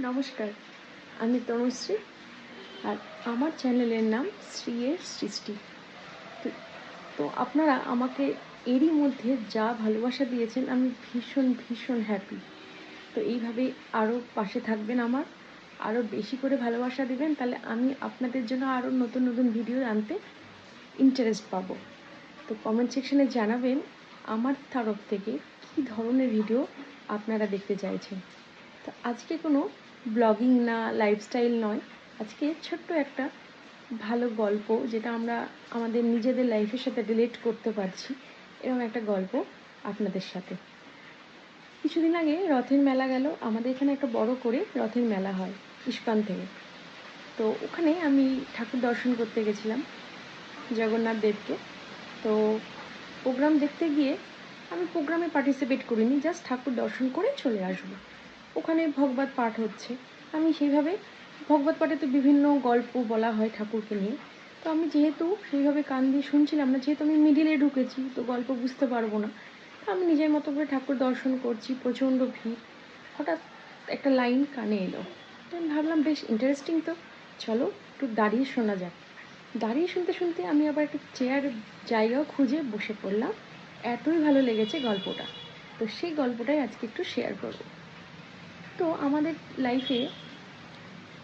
নমস্কার, আমি তনুশ্রী আর আমার চ্যানেলের নাম শ্রী শ্রীয়ের সৃষ্টি। তো- তো আপনারা আমাকে এরই মধ্যে যা ভালোবাসা দিয়েছেন, আমি ভীষণ ভীষণ হ্যাপি তো এইভাবে আরও পাশে থাকবেন আমার আরও বেশি করে ভালোবাসা দিবেন, তাহলে আমি আপনাদের জন্য আরও নতুন নতুন ভিডিও আনতে ইন্টারেস্ট পাবো। তো কমেন্ট সেকশনে জানাবেন আমার তরফ থেকে কী ধরনের ভিডিও আপনারা দেখতে চাইছেন। তো আজকে কোনো ব্লগিং না লাইফস্টাইল নয়। আজকে ছোট্ট একটা ভালো গল্প যেটা আমরা আমাদের নিজেদের লাইফের সাথে রিলেট করতে পারছি। এরকম একটা গল্প আপনাদের সাথে। কিছুদিন আগে রথের মেলা গেল। আমাদের এখানে একটা বড় করে রথের মেলা হয় ইস্পান থেকে। তো ওখানে আমি ঠাকুর দর্শন করতে গেছিলাম জগন্নাথ দেবকে। তো প্রোগ্রাম দেখতে গিয়ে আমি প্রোগ্রামে পার্টিসিপেট করিনি জাস্ট ঠাকুর দর্শন করে চলে আসব। ওখানে ভগবত পাঠ হচ্ছে। আমি সেইভাবে, ভগবত পাঠে তো বিভিন্ন গল্প বলা হয় ঠাকুরকে নিয়ে। তো আমি যেহেতু সেইভাবে কান দিয়ে শুনছিলাম না, যেহেতু আমি মিডিলে ঢুকেছি, তো গল্প বুঝতে পারব না। আমি নিজের মতো করে ঠাকুর দর্শন করছি, প্রচণ্ড ভিড়। হঠাৎ একটা লাইন কানে এলো। তো আমি ভাবলাম, বেশ ইন্টারেস্টিং তো। চলো একটু দাঁড়িয়ে শোনা যাক। দাঁড়িয়ে শুনতে শুনতে আমি আবার একটা চেয়ার জায়গাও খুঁজে বসে পড়লাম। এতই ভালো লেগেছে গল্পটা। তো সেই গল্পটাই আজকে একটু শেয়ার করব। তো আমাদের লাইফে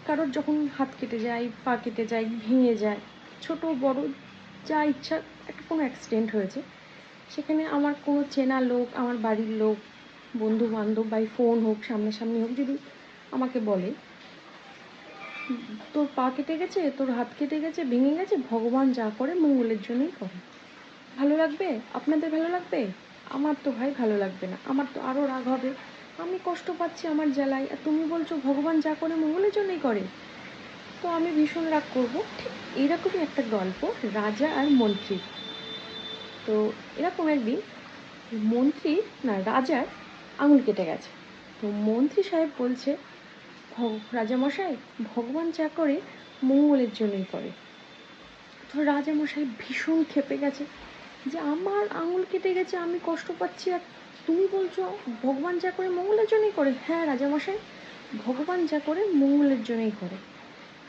কারোর যখন হাত কেটে যায়, পা কেটে যায়, ভেঙে যায়, ছোট, বড় যা ইচ্ছা একটা কোনো অ্যাক্সিডেন্ট হয়েছে, সেখানে আমার কোনো চেনা লোক, আমার বাড়ির লোক বন্ধু বান্ধব বা ফোন হোক, সামনাসামনি হোক, যদি আমাকে বলে, তোর পা কেটে গেছে, তোর হাত কেটে গেছে, ভেঙে গেছে, ভগবান যা করে মঙ্গলের জন্যই করে। ভালো লাগবে? আপনাদের ভালো লাগবে? আমার তো ভাই ভালো লাগবে না। আমার তো আরও রাগ হবে। আমি কষ্ট পাচ্ছি আমার জ্বালায়। আর তুমি বলছো, ভগবান যা করে মঙ্গলের জন্যই করে। তো আমি ভীষণ রাগ করব। ঠিক এরকমই একটা গল্প, রাজা আর মন্ত্রী। তো এরকম একদিন মন্ত্রী, না, রাজার আঙুল কেটে গেছে। তো মন্ত্রী সাহেব বলছে, "ভগ- রাজামশাই, ভগবান যা করে মঙ্গলের জন্যই করে। তো রাজামশাই ভীষণ ক্ষেপে গেছে যে, আমার আঙুল কেটে গেছে, আমি কষ্ট পাচ্ছি আর তুমি বলছো ভগবান যা করে মঙ্গলের জন্যই করে। হ্যাঁ রাজামশাই, ভগবান যা করে মঙ্গলের জন্যই করে।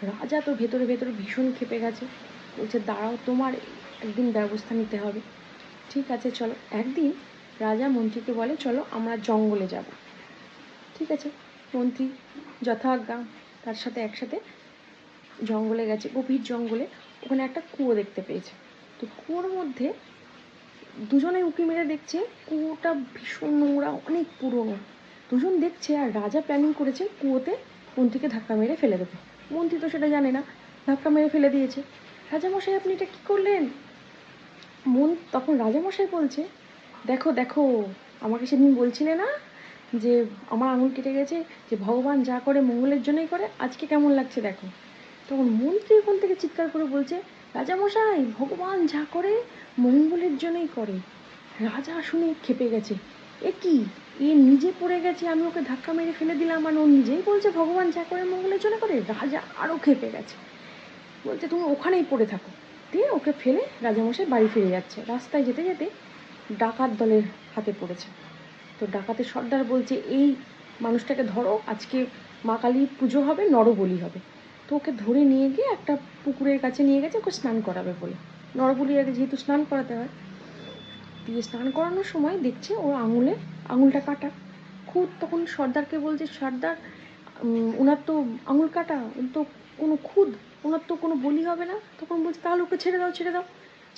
রাজা তো ভেতরে ভেতরে ভীষণ ক্ষেপে গেছে। বলছে, দাঁড়াও, তোমার একদিন ব্যবস্থা নিতে হবে। ঠিক আছে, চলো। একদিন রাজা মন্ত্রীকে বলে, চলো, আমরা জঙ্গলে যাব। ঠিক আছে, মন্ত্রী যথাজ্ঞা তার সাথে একসাথে জঙ্গলে গেছে, গভীর জঙ্গলে। ওখানে একটা কুয়ো দেখতে পেয়েছে। তো কুয়োর মধ্যে দুজনে উঁকি মেরে দেখছে, কুয়োটা ভীষণ নোংরা, অনেক পুরনো। দুজন দেখছে আর রাজা প্ল্যানিং করেছে কুয়োতে মন্ত্রীকে ধাক্কা মেরে ফেলে দেবে। মন্ত্রী তো সেটা জানে না, ধাক্কা মেরে ফেলে দিয়েছে। রাজামশাই, আপনি এটা কী করলেন? মন, তখন রাজামশাই বলছে, দেখো দেখো, আমাকে সেদিন বলছিলে না যে আমার আঙুল কেটে গেছে, যে ভগবান যা করে মঙ্গলের জন্যই করে, আজকে কেমন লাগছে দেখো? তখন মন্ত্রী ওখান থেকে চিৎকার করে বলছে রাজামশাই, ভগবান যা করে, মঙ্গলের জন্যই করে। রাজা শুনে খেপে গেছে। এ কি? এ নিজে পড়ে গেছে, আমি ওকে ধাক্কা মেরে ফেলে দিলাম আর ও নিজেই বলছে ভগবান যা করে, মঙ্গলের জন্য করে? রাজা আরও খেপে গেছে। বলছে, তুমি ওখানেই পড়ে থাকো। দিয়ে ওকে ফেলে রাজামশাই বাড়ি ফিরে যাচ্ছে। রাস্তায় যেতে যেতে ডাকাত দলের হাতে পড়েছে। তো ডাকাতের সর্দার বলছে, এই মানুষটাকে ধরো, আজকে মা কালীর পুজো হবে, নরবলি হবে। তো ওকে ধরে নিয়ে গিয়ে একটা পুকুরের কাছে নিয়ে গেছে, ওকে স্নান করাবে বলে। নরবলির আগে যেহেতু স্নান করাতে হয়, দিয়ে স্নান করানোর সময় দেখছে ওর আঙুলে, আঙুলটা কাটা। খুব তখন সর্দারকে বলছে, সর্দার ওনার তো আঙুল কাটা তো কোনো খুদ ওনার তো কোনো বলি হবে না। তখন বলছে, তাহলে ওকে ছেড়ে দাও ছেড়ে দাও।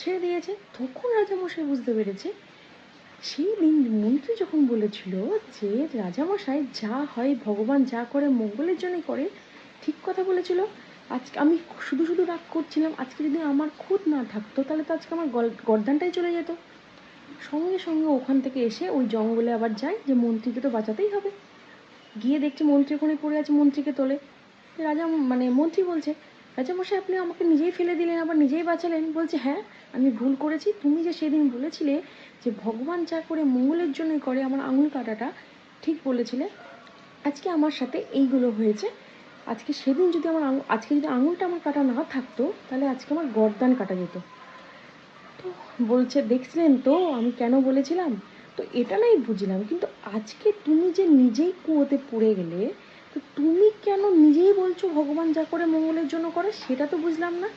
ছেড়ে দিয়েছে। তখন রাজামশাই বুঝতে পেরেছে, সেই দিন মন্ত্রী যখন বলেছিল যে রাজামশাই যা হয়, ভগবান যা করে, মঙ্গলের জন্যই করে ঠিক কথা বলেছিল। আজকে আমি শুধু শুধু রাগ করছিলাম, আজকে যদি আমার খুদ না থাকতো, তাহলে তো আজকে আমার গর্দানটাই চলে যেত। সঙ্গে সঙ্গে ওখান থেকে এসে ওই জঙ্গলে আবার যায় যে মন্ত্রীকে তো বাঁচাতেই হবে। গিয়ে দেখছে মন্ত্রী ওখানে পড়ে আছে মন্ত্রীকে তোলে। রাজা মানে মন্ত্রী বলছে, রাজামশাই, আপনি আমাকে নিজেই ফেলে দিলেন, আবার নিজেই বাঁচালেন? বলছে হ্যাঁ আমি ভুল করেছি। তুমি যে সেদিন বলেছিলে যে ভগবান যা করে মঙ্গলের জন্যই করে, আমার আঙুল কাটাটা ঠিক বলেছিলে। আজকে আমার সাথে এইগুলো হয়েছে। আজকে সেদিন যদি আমার আজকে যদি আঙুলটা আমার কাটা না থাকতো, তাহলে আজকে আমার গর্দান কাটা যেত। তো বলছে, দেখছিলেন তো, আমি কেন বলেছিলাম? তো এটা নাই বুঝলাম, কিন্তু আজকে তুমি যে নিজেই কুয়োতে পড়ে গেলে, তো তুমি কেন নিজেই বলছো ভগবান যা করে মঙ্গলের জন্য করে, সেটা তো বুঝলাম না।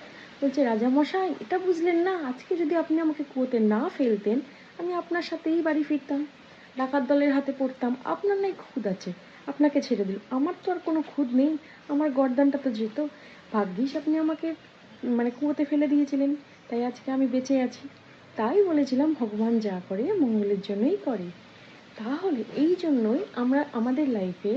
বলছে, রাজামশাই, এটা বুঝলেন না, আজকে যদি আপনি আমাকে কুয়োতে না ফেলতেন, আমি আপনার সাথেই বাড়ি ফিরতাম। ডাকাত দলের হাতে পড়তাম, আপনার নাই খুদ আছে। আপনাকে ছেড়ে দিল। আমার তো আর কোনো খুদ নেই। আমার গরদানটা তো যেত। ভাগ্যিস আপনি আমাকে মানে কুয়োতে ফেলে দিয়েছিলেন। তাই আজকে আমি বেঁচে আছি। তাই বলেছিলাম, ভগবান যা করে, মঙ্গলের জন্যই করে। তাহলে এই জন্যই আমরা, আমাদের লাইফে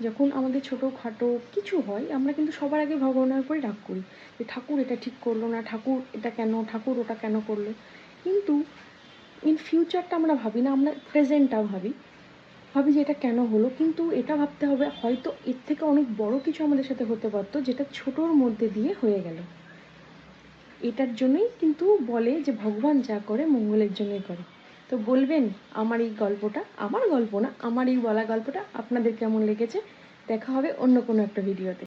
যখন আমাদের ছোটোখাটো কিছু হয়, আমরা কিন্তু সবার আগে ভগবানের উপরে রাগ করি। যে ঠাকুর এটা ঠিক করল না, ঠাকুর এটা কেন, ঠাকুর ওটা কেন করল? কিন্তু ইন ফিউচারটা আমরা ভাবি না, আমরা প্রেজেন্টটা ভাবি। ভাবি যে এটা কেন হলো, কিন্তু এটা ভাবতে হবে হয়তো এর থেকে অনেক বড় কিছু আমাদের সাথে হতে পারতো, যেটা ছোটোর মধ্যে দিয়ে হয়ে গেল। এটার জন্যই কিন্তু বলে যে ভগবান যা করে মঙ্গলের জন্যই করে। তো বলবেন, আমার এই গল্পটা আমার গল্প না, আমার এই বলা গল্পটা আপনাদের কেমন লেগেছে? দেখা হবে অন্য কোনো একটা ভিডিওতে